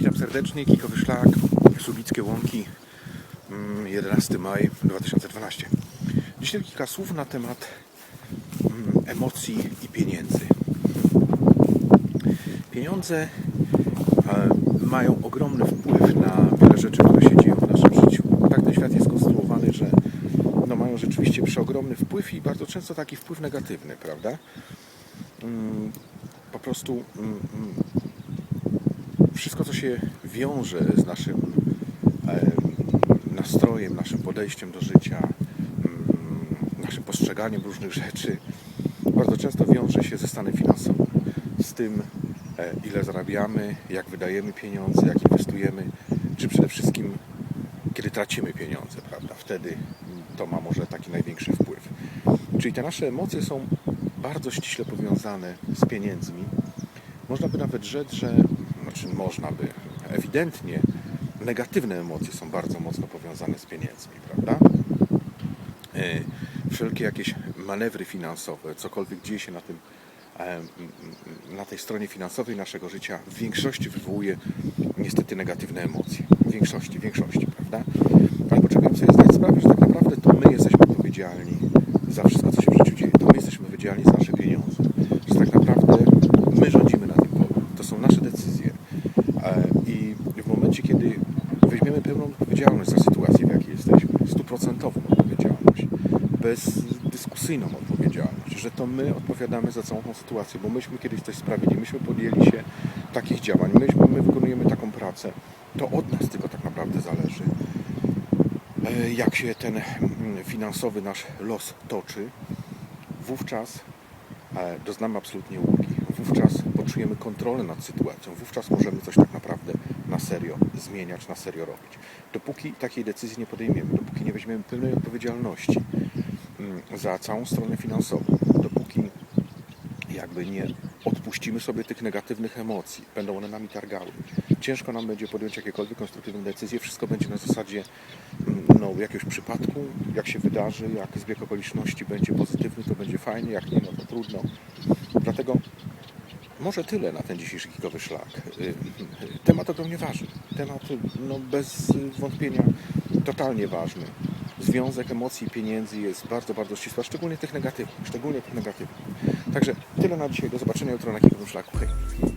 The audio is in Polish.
serdecznie, Kikowy Szlak, Subickie Łąki, mm, 11 maj 2012. Dzisiaj kilka słów na temat mm, emocji i pieniędzy. Pieniądze e, mają ogromny wpływ na wiele rzeczy, które się dzieją w naszym życiu. Tak ten świat jest skonstruowany, że no, mają rzeczywiście przeogromny wpływ i bardzo często taki wpływ negatywny, prawda? Mm, Po prostu mm, mm, wszystko, co się wiąże z naszym em, nastrojem, naszym podejściem do życia, mm, naszym postrzeganiem różnych rzeczy, bardzo często wiąże się ze stanem finansowym, z tym, e, ile zarabiamy, jak wydajemy pieniądze, jak inwestujemy, czy przede wszystkim, kiedy tracimy pieniądze, prawda? Wtedy to ma może taki największy wpływ. Czyli te nasze emocje są bardzo ściśle powiązane z pieniędzmi. Można by nawet rzec, że, znaczy można by, ewidentnie negatywne emocje są bardzo mocno powiązane z pieniędzmi, prawda? E, Wszelkie jakieś manewry finansowe, cokolwiek dzieje się na tym, e, na tej stronie finansowej naszego życia, w większości wywołuje niestety negatywne emocje. W większości, w większości, prawda? Ale potrzebujemy sobie zdać sprawę, że tak naprawdę to my jesteśmy odpowiedzialni za wszystko, co się w życiu dzieje. To my jesteśmy odpowiedzialni za nasze pieniądze. Że tak naprawdę my rządzimy na tym polu. To są nasze decyzje. E, I w momencie, kiedy weźmiemy pełną odpowiedzialność za sytuację, w jakiej jesteśmy, stuprocentową odpowiedzialność, bezdyskusyjną odpowiedzialność, że to my odpowiadamy za całą tą sytuację, bo myśmy kiedyś coś sprawili, myśmy podjęli się takich działań, myśmy, my wykonujemy taką pracę, to od nas tylko tak naprawdę zależy, e, jak się ten mm, finansowy nasz los toczy, wówczas e, doznamy absolutnie ulgi. Wówczas poczujemy kontrolę nad sytuacją. Wówczas możemy coś tak naprawdę na serio zmieniać, na serio robić. Dopóki takiej decyzji nie podejmiemy, dopóki nie weźmiemy pełnej odpowiedzialności mm, za całą stronę finansową, dopóki jakby nie odpuścimy sobie tych negatywnych emocji, będą one nami targały. Ciężko nam będzie podjąć jakiekolwiek konstruktywne decyzje, wszystko będzie na zasadzie mm, no, jakiegoś przypadku, jak się wydarzy, jak zbieg okoliczności będzie pozytywny, to będzie fajnie, jak nie, no to trudno. Dlatego może tyle na ten dzisiejszy kikowy szlak. Y, Temat ogromnie ważny. Temat no, bez wątpienia totalnie ważny. Związek emocji i pieniędzy jest bardzo, bardzo ścisły, szczególnie tych negatywnych. Szczególnie tych negatywnych. Także tyle na dzisiaj. Do zobaczenia jutro na kikowym szlaku. Hej.